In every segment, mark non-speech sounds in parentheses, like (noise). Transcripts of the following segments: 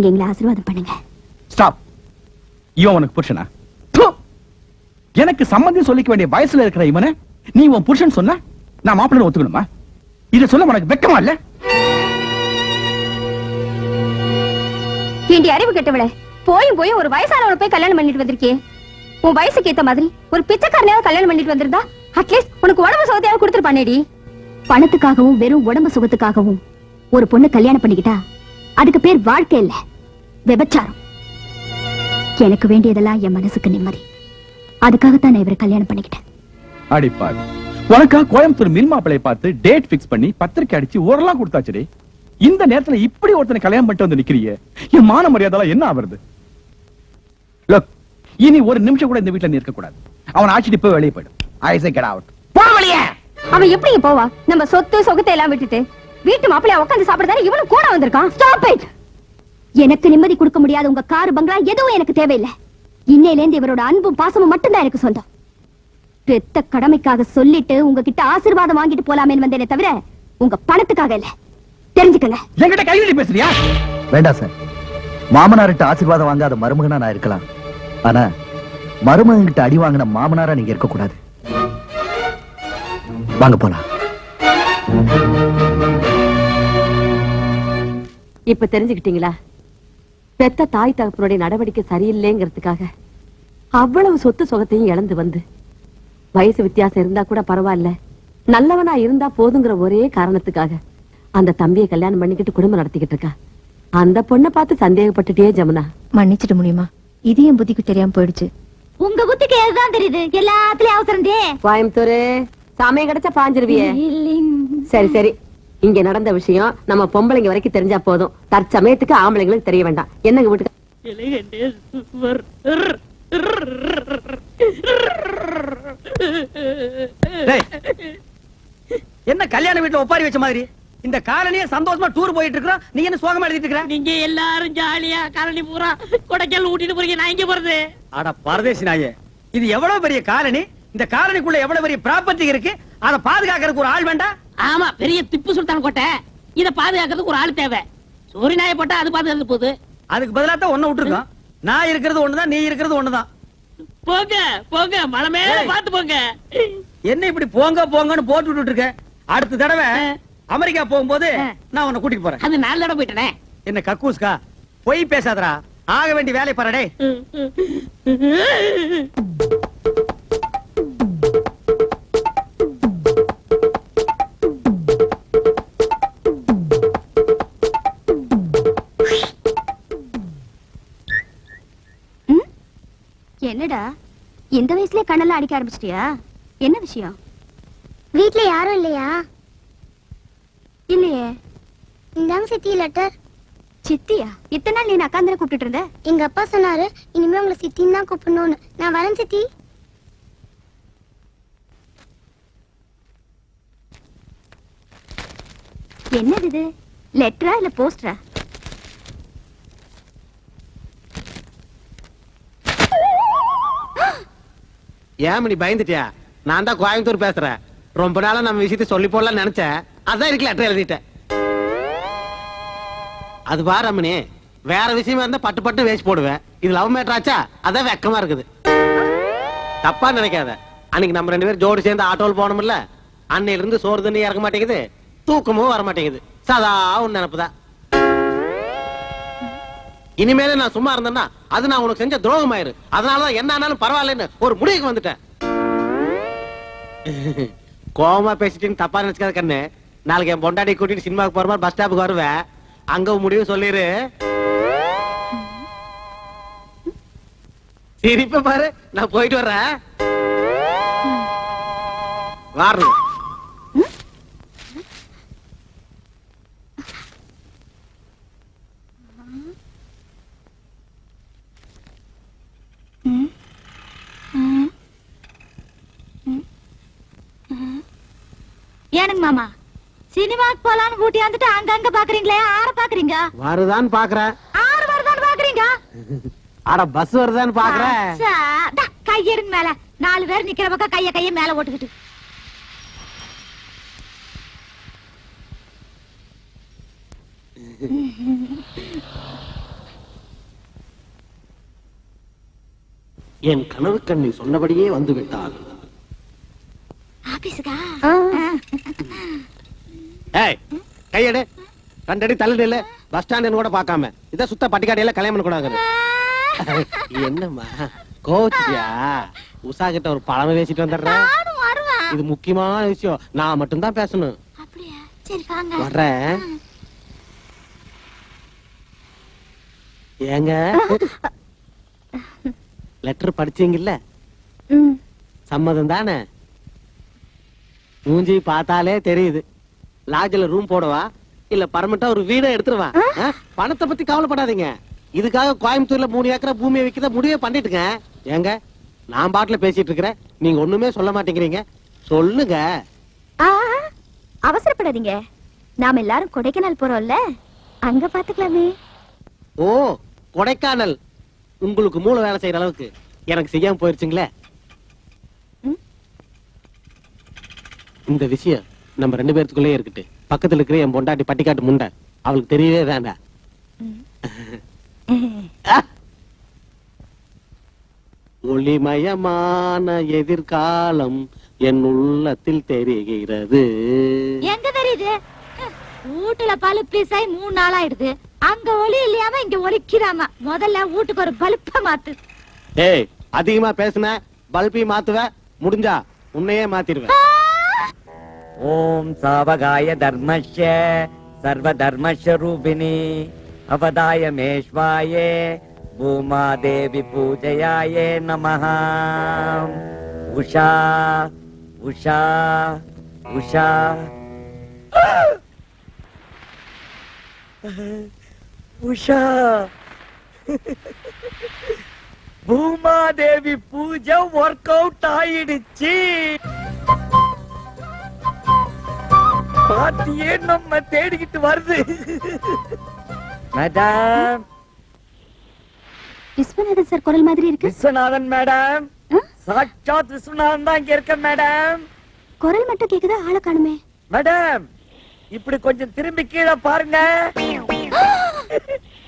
நீங்க எங்களை ஆசீர்வாதம் பண்ணுங்க. ஸ்டாப் இவன் உனக்கு புருஷனா! எனக்கு சம்மந்தம் சொல்லிக்க வேண்டிய வயசுல இருக்கிற இவனை நீ உன் புருஷன் சொன்ன நான் மாப்பிள்ளை ஒத்துக்கணுமா? இத சொல்ல உனக்கு வெக்கமா இல்ல? ஏண்டி அறிவு கெட்டவளே? போயும் போய் ஒரு வயசானவளை போய் கல்யாணம் பண்ணிட்டு வந்திருக்கியே. உன் வயசுக்கு ஏத்த மாதிரி ஒரு பிச்சைக்காரனையாவது கல்யாணம் பண்ணிட்டு வந்திருந்தா அட்லீஸ்ட் உனக்கு உடம்பு சுகத்தையாவது கொடுத்துருப்பானேடி. பணத்துக்காகவும் வெறும் உடம்பு சுகத்துக்காகவும் ஒரு பொண்ணு கல்யாணம் பண்ணிக்கிட்டா அதுக்கு பேர் வாழ்க்கை இல்ல. விபச்சாரம். எனக்கு வேண்டியதெல்லாம் என் மனசுக்கு நிம்மதி. அதுக்காகத்தான் நான் இவரை கல்யாணம் பண்ணிக்கிட்டேன். அடிப்பாரு உனக்கா கோயம்புத்தூர் மில் மாப்பிளைய பார்த்து டேட் ஃபிக்ஸ் பண்ணி பத்திரிக்கை அடிச்சு ஊரெல்லாம் கொடுத்தாச்சுடே இந்த நேரத்துல இப்படி ஒருத்தனை கல்யாணம் பண்ணிட்டு வந்து நிக்கிறியே? என் மான மரியாதை என்ன ஆவறது? இனி ஒரு நிமிஷம் கூட இந்த வீட்டுல நிற்க கூடாது அவன் ஆச்சிட்டு போய் வெளியே போயிடும் ஐ சே கெட் அவுட் போ வெளியே! அவன் எப்படி போவா? நம்ம சொத்து சொகத்தை எல்லாம் விட்டுட்டு வீட்டு மாப்பிளைய உட்காந்து சாப்பிடுறதானே இவனும் கூட வந்திருக்கான். ஸ்டாப் இட் எனக்கு நிம்மதி கொடுக்க முடியாத உங்க காரு பங்களா எதுவும் எனக்கு தேவையில்லை. இன்னையில இருந்து இவரோட அன்பும் பாசமும் மட்டும்தான் எனக்கு சொந்தம். பெத்த கடமைக்காக சொல்லிட்டு உங்ககிட்ட ஆசீர்வாதம் வாங்கிட்டு போலாமேன்னு வந்தேனே தவிர உங்க பணத்துக்காக இல்ல. தெரிஞ்சுக்கங்க. என்கிட்ட கைவிட்டு பேசுறியா? வேண்டாம் சார். மாமனார்கிட்ட ஆசீர்வாதம் வாங்காத மருமகனா நான் இருக்கலாம். ஆனா மருமகன்கிட்ட அடி வாங்கின மாமனாரா நீங்க இருக்க கூடாது வாங்க போலாம். இப்ப தெரிஞ்சுக்கிட்டீங்களா? பெத்த தாய் தகப்பனுடைய நடவடிக்கை சரியில்லைங்கிறதுக்காக அவ்வளவு சொத்து சுகத்தையும் இழந்து வந்து வயசு வித்தியாசம் இருந்தா கூட பரவாயில்ல. நல்லவனா இருந்தா போதுங்கிற ஒரே காரணத்துக்காக அந்த தம்பியை கல்யாணம் பண்ணிக்கிட்டு குடும்பம் நடத்திக்கிட்டு இருக்கா. அந்த பொண்ணை பார்த்து சந்தேகப்பட்டுட்டே ஜமுனா. மன்னிச்சிட முடியுமா இது என் புத்திக்கு தெரியாம போயிடுச்சு. உங்க புத்திக்கு எதுதான் தெரியுது? எல்லாத்துலயும் அவசரம் கோயம்புத்தூரு சமயம் கிடைச்சா பாஞ்சிருவியே. சரி சரி. இங்க நடந்த விஷயம் நம்ம பொம்பளைங்க வரைக்கும் தெரிஞ்சா போதும். தற்சமயத்துக்கு ஆம்பளைங்களுக்கு தெரிய வேண்டாம். என்னங்க வீட்டுக்கு? டேய், என்ன கல்யாண வீட்டுல ஒப்பாரி வச்ச மாதிரி? இந்த காலனியே சந்தோஷமா டூர் போயிட்டு இருக்கிறோம். நீ என்ன சோகமா எழுதிட்டு இருக்கிற? நீங்க எல்லாரும் ஜாலியா காலனி பூரா கொடைக்கால் ஊட்டிட்டு போறீங்க. நான் இங்க போறது? அட பரதேசி நாயே இது எவ்வளவு பெரிய காலனி? இந்த காலனிக்குள்ள எவ்வளவு பெரிய ப்ராப்பர்ட்டி இருக்கு? அதை பாதுகாக்கிறதுக்கு ஒரு ஆள் வேண்டாம் ஆமா பெரிய திப்பு சுல்தான் கோட்டை. இத பாதுகாக்கிறதுக்கு ஒரு ஆள் தேவை. சூரிய நாயை போட்டா அது பாதுகாத்து போகுது. அதுக்கு பதிலா தான் ஒண்ணு விட்டுருக்கோம் நான் இருக்கிறது ஒண்ணுதான் நீ இருக்கிறது ஒண்ணுதான். போங்க போங்க மலை மேல ஏய். பாத்து போங்க. என்ன இப்படி போங்க போங்கன்னு போட்டு விட்டுட்டு இருக்க? அடுத்த தடவை அமெரிக்கா போகும்போது. நான் உன்னை கூட்டிட்டு போறேன். அது நாலு தடவை போயிட்டனே. என்ன கக்கூஸ்கா? பொய் பேசாதடா. ஆக வேண்டிய வேலை பாருடே என்னடா? இந்த வயசுலயே கண்ணெல்லாம் அடிக்க ஆரம்பிச்சிட்டியா? என்ன விஷயம்? வீட்ல யாரும் இல்லையா? இல்லையே. இந்தாங்க சித்தி லெட்டர் சித்தியா? இத்தனை நாள் நீ அக்காந்தர கூப்பிட்டு இருந்த? எங்க அப்பா சொன்னாரு இனிமே உங்களை சித்தின்னு தான் கூப்பிடணும்னு. நான் வரேன் சித்தி. என்னது இது? லெட்டரா இல்ல போஸ்டரா ஏன் நீ பயந்துட்டியா? நான் தான் கோயம்புத்தூர் பேசுறேன். ரொம்ப நாளா நம்ம விஷயத்த சொல்லி போடலாம்னு நினைச்சேன். அதான் இருக்கு லெட்டர் எழுதிட்டேன். அது வா ரமணி வேற விஷயமா இருந்தா பட்டு பட்டு வேஸ்ட் போடுவேன். இது லவ் மேட்டர் ஆச்சா? அதான் வெக்கமா இருக்குது. தப்பா நினைக்காத. அன்னைக்கு நம்ம ரெண்டு பேரும் ஜோடி சேர்ந்து ஆட்டோவில் போனோம்ல அன்னையில இருந்து சோறு தண்ணி இறக்க மாட்டேங்குது தூக்கமும் வர மாட்டேங்குது. சதா உன் நினப்புதான். இனிமேல நான் சும்மா இருந்தேன்னா அது நான் உனக்கு செஞ்ச துரோகம் ஆயிரு அதனாலதான் என்ன ஆனாலும் பரவாயில்லன்னு ஒரு முடிவுக்கு வந்துட்டேன். கோவமா பேசிட்டு தப்பா நினைச்சுக்காத கண்ணு. நாளைக்கு என் பொண்டாட்டி கூட்டிட்டு சினிமாவுக்கு போற மாதிரி பஸ் ஸ்டாப்புக்கு வருவேன். அங்க முடிவு சொல்லிரு. சிரிப்ப பாரு நான் போயிட்டு வர்றேன். வாருங்க. ஏனுங்க மாமா சினிமாக்கு போலான்னு ஊட்டி வந்துட்டு அங்கங்க பாக்குறீங்களே ஆற பாக்குறீங்க? வருதான்னு பாக்குறேன். ஆறு வருதான்னு பாக்குறீங்க? அட பஸ் வருதான்னு பாக்குறேன். கையெடுங்க மேல. நாலு பேர் நிக்கிற பக்கம் கைய கைய மேல ஓட்டுக்கிட்டு. என் கனவு கண்ணி சொன்னபடியே வந்து விட்டாள் ஆபீஸுக்கா? ஏய் கையெடு. ரெண்டடி தள்ளிடு இல்ல. பஸ் ஸ்டாண்ட் கூட பார்க்காம. இத சுத்த பட்டிக்காடையில கல்யாணம் பண்ண கூடாது (laughs) என்னம்மா கோச்சியா உஷா கிட்ட ஒரு பழம் பேசிட்டு வந்துடுறேன். இது முக்கியமான விஷயம். நான் மட்டும்தான் பேசணும். வர்றேன். ஏங்க? (laughs) லெட்டர் படிச்சீங்கல்ல? சம்மதம் தானே? மூஞ்சி பார்த்தாலே தெரியுது. லாட்ஜ்ல ரூம் போடவா? இல்ல பர்மனண்டா ஒரு வீடை எடுத்துருவா? பணத்தை பத்தி கவலைப்படாதீங்க. இதுக்காக கோயம்புத்தூர்ல மூணு ஏக்கரா பூமியை விற்கிறத முடிவே பண்ணிட்டுங்க. ஏங்க நான் பாட்டுல பேசிட்டு இருக்கிறேன். நீங்க ஒண்ணுமே சொல்ல மாட்டேங்கிறீங்க. சொல்லுங்க. அவசரப்படாதீங்க. நாம எல்லாரும் கொடைக்கானல் போறோம்ல? அங்க பாத்துக்கலாமே. ஓ கொடைக்கானல். உங்களுக்கு மூளை வேலை செய்யற அளவுக்கு. எனக்கு செய்யாம போயிருச்சுங்களே. இந்த விஷயம் நம்ம ரெண்டு பேர்த்துக்குள்ளே இருக்கட்டு. பக்கத்துல இருக்கிற என் பொண்டாட்டி பட்டிக்காட்டு முண்டை. அவளுக்கு தெரியவே வேண்டாம்! ஒளிமயமான எதிர்காலம் என் உள்ளத்தில் தெரிகிறது. எங்க தெரியுது? வீட்டுல பல்ப் ப்ளீஸ் ஆகி மூணு நாள் ஆயிடுது அங்க ஒளி இல்லையாம இங்க ஒலிக்கிறாம? முதல்ல வீட்டுக்கு ஒரு பல்ப மாத்து. ஏய் அதிகமா பேசுன பல்பி மாத்துவ முடிஞ்சா உன்னையே மாத்திடுவேன். ஓம் சாவகாய தர்மஸ்ய சர்வதர்மஸ்வரூபிணி அவதாய மேஷ்வாயே பூமாதேவி பூஜையாயே நமः உஷா உஷா உஷா உஷா பூமாதேவி பூஜை ஒர்க் பாட்டியே நம்ம தேடிக்கிட்டு வருது மேடம் விஸ்வநாதன் சார் குரல் மாதிரி இருக்கு. விஸ்வநாதன் மேடம் சாட்சாத் விஸ்வநாதன் தான் இங்க இருக்க மேடம் குரல் மட்டும் கேக்குதா? ஆளை காணுமே. மேடம் இப்படி கொஞ்சம் திரும்பி கீழே பாருங்க.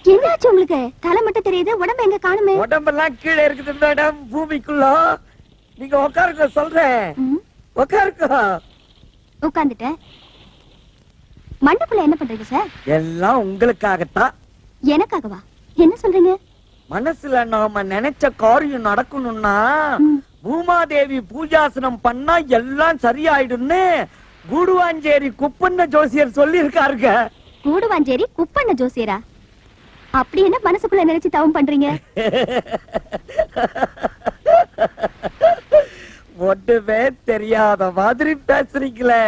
என்னாச்சு உங்களுக்கு? தலை மட்டும் தெரியுது உடம்பு எங்க காணுமே? உடம்பெல்லாம் கீழே இருக்குது மேடம் பூமிக்குள்ள. நீங்க உட்காருங்க சொல்றேன். உட்காருங்க உட்கார்ந்துட்டேன் மண்ணுக்குள்ள என்ன பண்றீங்க சார் எல்லாம் உங்களுக்காகத்தான். எனக்காகவா? என்ன சொல்றீங்க? மனசுல நாம நினைச்ச காரியம் நடக்கணும்னா. பூமாதேவி பூஜாசனம் பண்ணா எல்லாம் சரியாயிடும்னு கூடுவாஞ்சேரி குப்பண்ண ஜோசியர் சொல்லி இருக்காருங்க கூடுவாஞ்சேரி குப்பண்ண ஜோசியரா? அப்படி என்ன மனசுக்குள்ள நினைச்சு தவம் பண்றீங்க? (laughs) ஒண்ணுமே தெரியாத மாதிரி பேசுறீங்களே.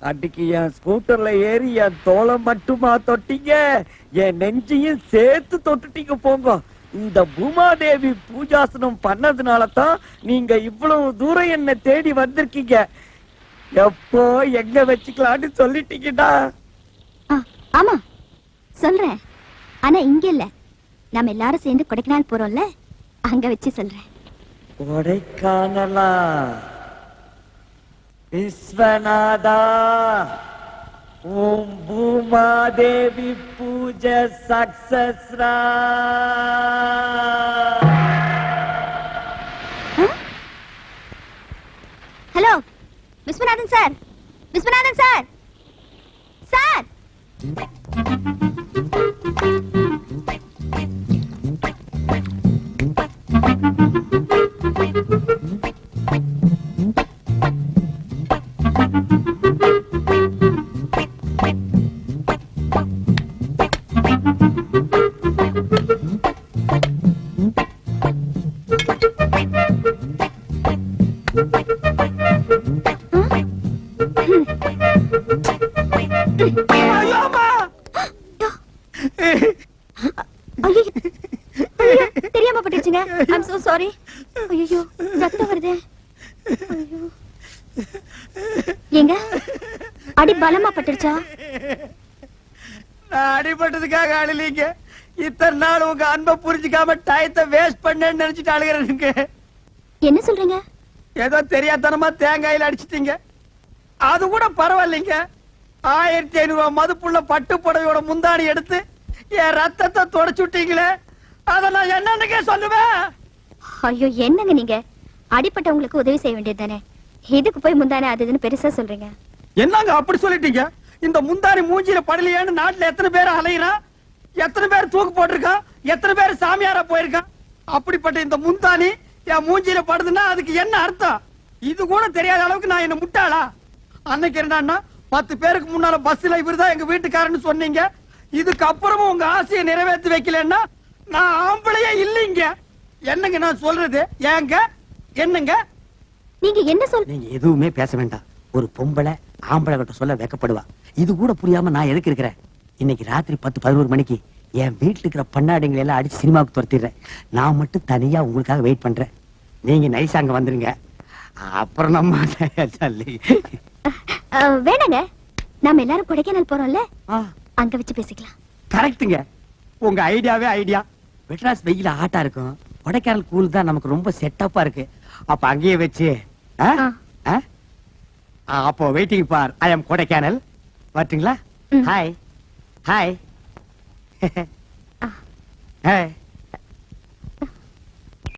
அன்னைக்கு என் ஸ்கூட்டர்ல ஏறி என் தோலை மட்டுமா தொட்டீங்க? என் நெஞ்சையும் சேர்த்து தொட்டுட்டீங்க போங்க. இந்த பூமாதேவி பூஜாசனம் பண்ணதுனால தான் நீங்க இவ்வளவு தூரம் என்ன தேடி வந்திருக்கீங்க. எப்போ எங்க வச்சுக்கலாம்னு சொல்லிட்டீங்கடா. ஆமா. சொல்றேன். ஆனா இங்க இல்ல. நம்ம எல்லாரும் சேர்ந்து கொடைக்கானல் போறோம்ல? அங்க வச்சு சொல்றேன். கொடைக்கானலா? விஸ்வநாதா ஓம் பூமாதேவி பூஜை சக்சஸ்ரா hello Viswanathan sir Viswanathan sir sir ஐயோ தெரியாம பட்டுச்சுங்க ஐம் சோ சாரி ஐயோ ரத்தம் வருதே. ஐயோ ஏங்க அடி பலமா பட்டுடுச்சா நான் அடிபட்டதுக்காக அழலீங்க இத்தனை நாள் உங்க அன்பை புரிஞ்சுக்காம டயத்தை வேஸ்ட் பண்ணேன்னு நினைச்சிட்டு அழுகிறேனுங்க என்ன சொல்றீங்க? ஏதோ தெரியாதனமா தேங்காயில அடிச்சிட்டீங்க. அது கூட பரவாயில்லைங்க. ஆயிரத்தி ஐநூறு மதிப்புள்ள பட்டு புடவையோட முந்தாணி எடுத்து என் ரத்தத்தை தொடச்சு விட்டீங்களே அத நான் என்னன்னுக்கே சொல்லுவேன்? ஐயோ என்னங்க நீங்க? அடிப்பட்டவங்களுக்கு உதவி செய்ய வேண்டியது தானே? இதுக்கு போய் முந்தானே அது இதுன்னு பெருசா சொல்றீங்க? என்னங்க அப்படி சொல்லிட்டீங்க? இந்த முந்தாணி மூஞ்சில படலையேன்னு நாட்டுல எத்தனை பேர் அலையிறான் எத்தனை பேர் தூக்கு போட்டிருக்கான் எத்தனை பேர் சாமியாரா போயிருக்கான் அப்படிப்பட்ட இந்த முந்தாணி என் மூஞ்சில படுதுன்னா அதுக்கு என்ன அர்த்தம்? இது கூட தெரியாத அளவுக்கு நான் என்ன முட்டாளா? அன்னைக்கு என்னன்னா பத்து பேருக்கு முன்னால பஸ்ல இவர்தான் எங்க வீட்டுக்காரன்னு சொன்னீங்க. இதுக்கு அப்புறமும் உங்க ஆசையை நிறைவேற்றி வைக்கலன்னா நான் ஆம்பளையே இல்லைங்க. என்னங்க நான் சொல்றது? ஏங்க? என்னங்க? நீங்க என்ன சொல் நீங்க எதுவுமே பேச வேண்டாம். ஒரு பொம்பளை ஆம்பளை கிட்ட சொல்ல வெக்கப்படுவா. இது கூட புரியாம நான் எதுக்கு இருக்கிறேன்? இன்னைக்கு ராத்திரி பத்து பதினோரு மணிக்கு என் வீட்டுல இருக்கிற பண்ணாடிங்களை எல்லாம் அடிச்சு சினிமாவுக்கு துரத்திடுறேன். நான் மட்டும் தனியா உங்களுக்காக வெயிட் பண்றேன். நீங்க நைஸா அங்க வந்துருங்க. அப்புறம் நம்ம (laughs) வேணாங்க. நாம எல்லாரும் கொடைக்கானல் போறோம்ல? அங்க வச்சு பேசிக்கலாம். கரெக்ட்டுங்க. உங்க ஐடியாவே ஐடியா. மெட்ராஸ் வெயில ஆட்டா இருக்கும். கொடைக்கானல் கூல் தான் நமக்கு ரொம்ப செட்டப்பா இருக்கு. அப்ப அங்கேயே வச்சு அப்போ waiting for I am Kodaikanal. வரட்டுங்களா. Hi hi. ஹாய்